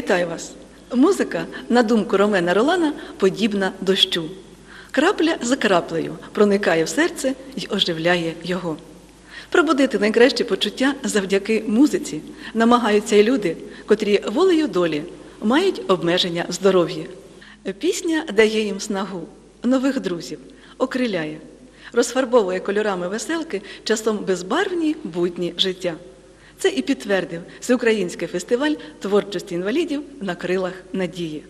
Вітаю вас! Музика, на думку Ромена Ролана, подібна дощу. Крапля за краплею проникає в серце і оживляє його. Пробудити найкращі почуття завдяки музиці намагаються й люди, котрі волею долі мають обмеження в здоров'ї. Пісня дає їм снагу, нових друзів, окриляє, розфарбовує кольорами веселки часом безбарвні будні життя. Це і підтвердив Всеукраїнський фестиваль творчості інвалідів на крилах надії.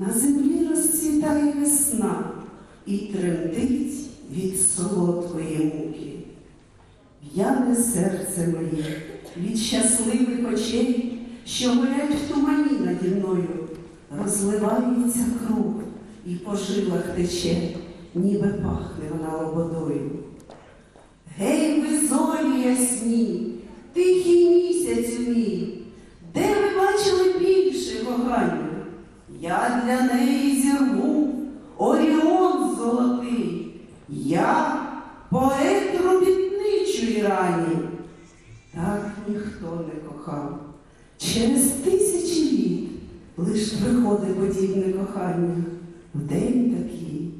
На землі розцвітає весна і тремтить від солодкої муки. П'яне серце моє від щасливих очей, що горять в тумані наді мною, розливається кров і по жилах тече, ніби пахне вона лободою. ясні, тихий місяць мій, де ви бачили більше кохання? Я для неї зірву Оріон золотий, я поет робітничої рані. Так ніхто не кохав. Через тисячі літ лиш приходить подібне кохання. В день такий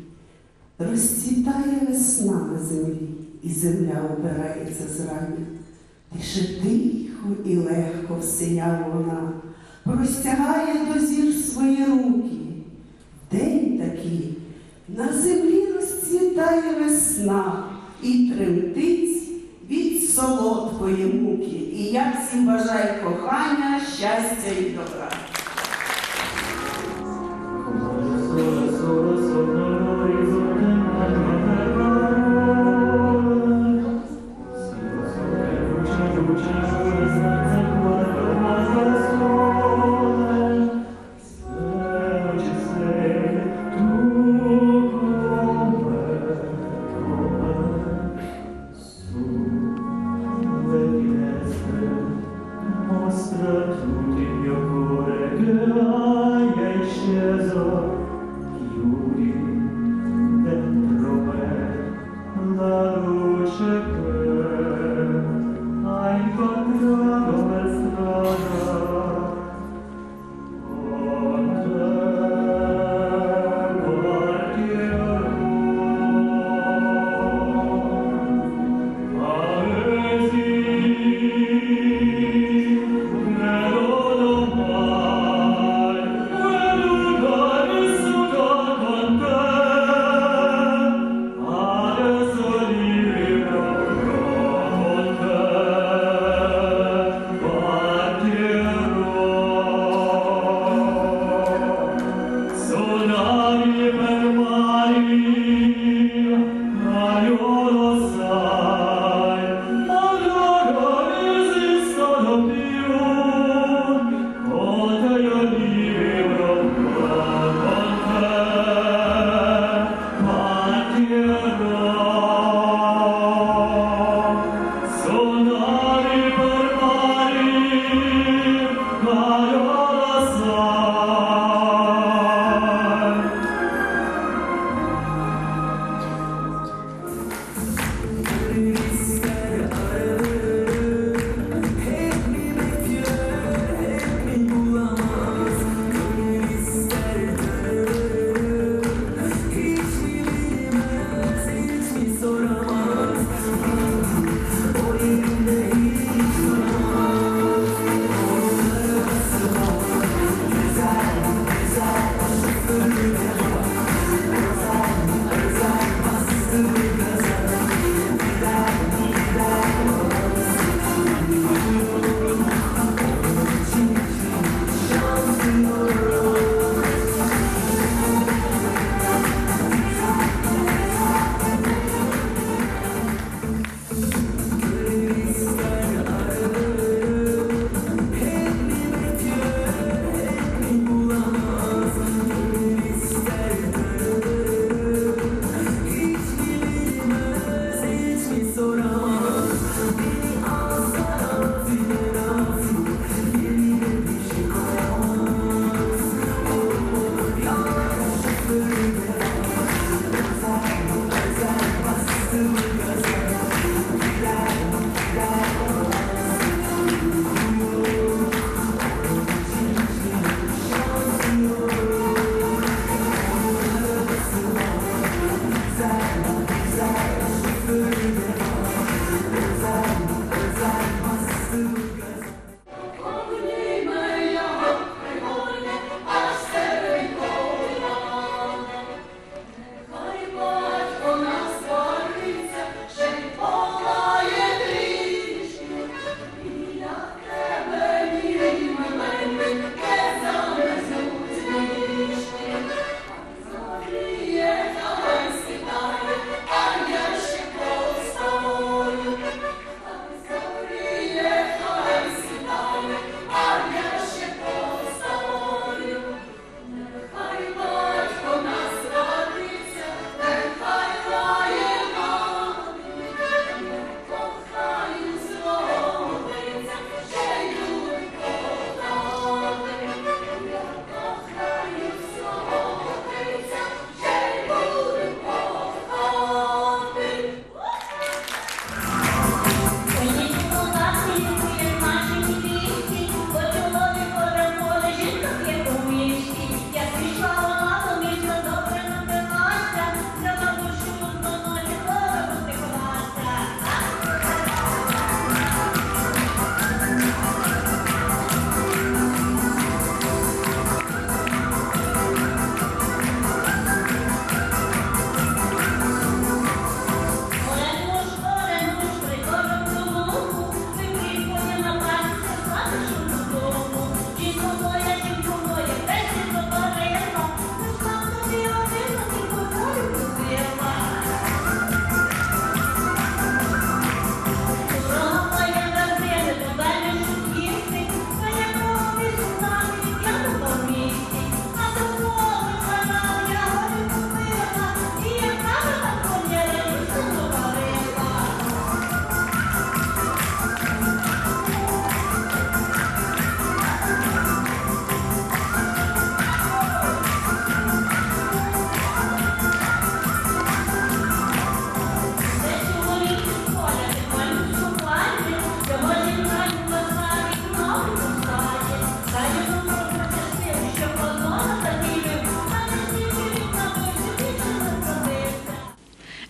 розцвітає весна на землі, і земля обирається зрання. Тише тихо і легко всіяла вона, простягає до зір свої руки. День такий на землі розцвітає весна і тремтить від солодкої муки. І я всім бажаю кохання, щастя і добра.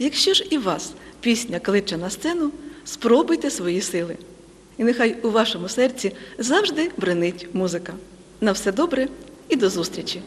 Якщо ж і вас пісня кличе на сцену, спробуйте свої сили. І нехай у вашому серці завжди бренить музика. На все добре і до зустрічі!